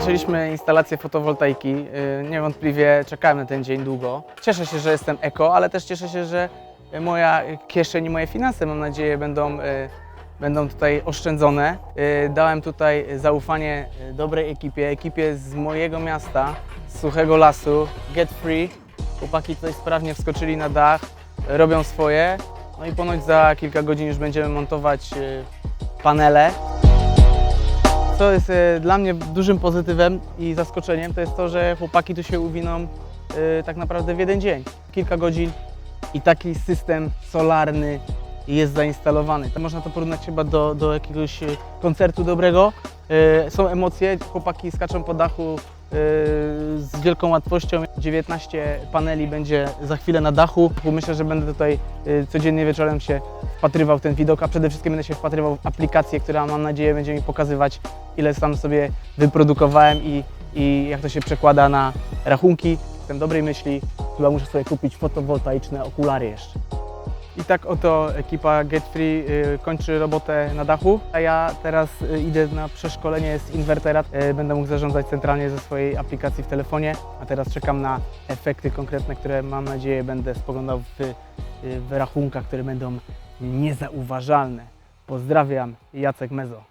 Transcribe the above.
Zaczęliśmy instalację fotowoltaiki. Y, Niewątpliwie czekałem na ten dzień długo. Cieszę się, że jestem eko, ale też cieszę się, że moja kieszeń i moje finanse, mam nadzieję, będą, y, będą tutaj oszczędzone. Y, Dałem tutaj zaufanie dobrej ekipie, ekipie z mojego miasta, z Suchego Lasu, Get Free. Chłopaki tutaj sprawnie wskoczyli na dach, robią swoje. No i ponoć za kilka godzin już będziemy montować panele. Co jest e, dla mnie dużym pozytywem i zaskoczeniem, to jest to, że chłopaki tu się uwiną e, tak naprawdę w jeden dzień. Kilka godzin i taki system solarny jest zainstalowany. Można to porównać chyba do, do jakiegoś e, koncertu dobrego. Są emocje, chłopaki skaczą po dachu z wielką łatwością. 19 paneli będzie za chwilę na dachu. Myślę, że będę tutaj e, codziennie wieczorem się wpatrywał w ten widok, a przede wszystkim będę się wpatrywał w aplikację, która mam nadzieję będzie mi pokazywać, ile sam sobie wyprodukowałem i, i jak to się przekłada na rachunki. Jestem dobrej myśli, chyba muszę sobie kupić fotowoltaiczne okulary jeszcze. I tak oto ekipa Get Free y, kończy robotę na dachu, a ja teraz y, idę na przeszkolenie z inwertera. Y, Będę mógł zarządzać centralnie ze swojej aplikacji w telefonie, a teraz czekam na efekty konkretne, które mam nadzieję będę spoglądał w, w rachunkach, które będą niezauważalne. Pozdrawiam, Jacek Mezo.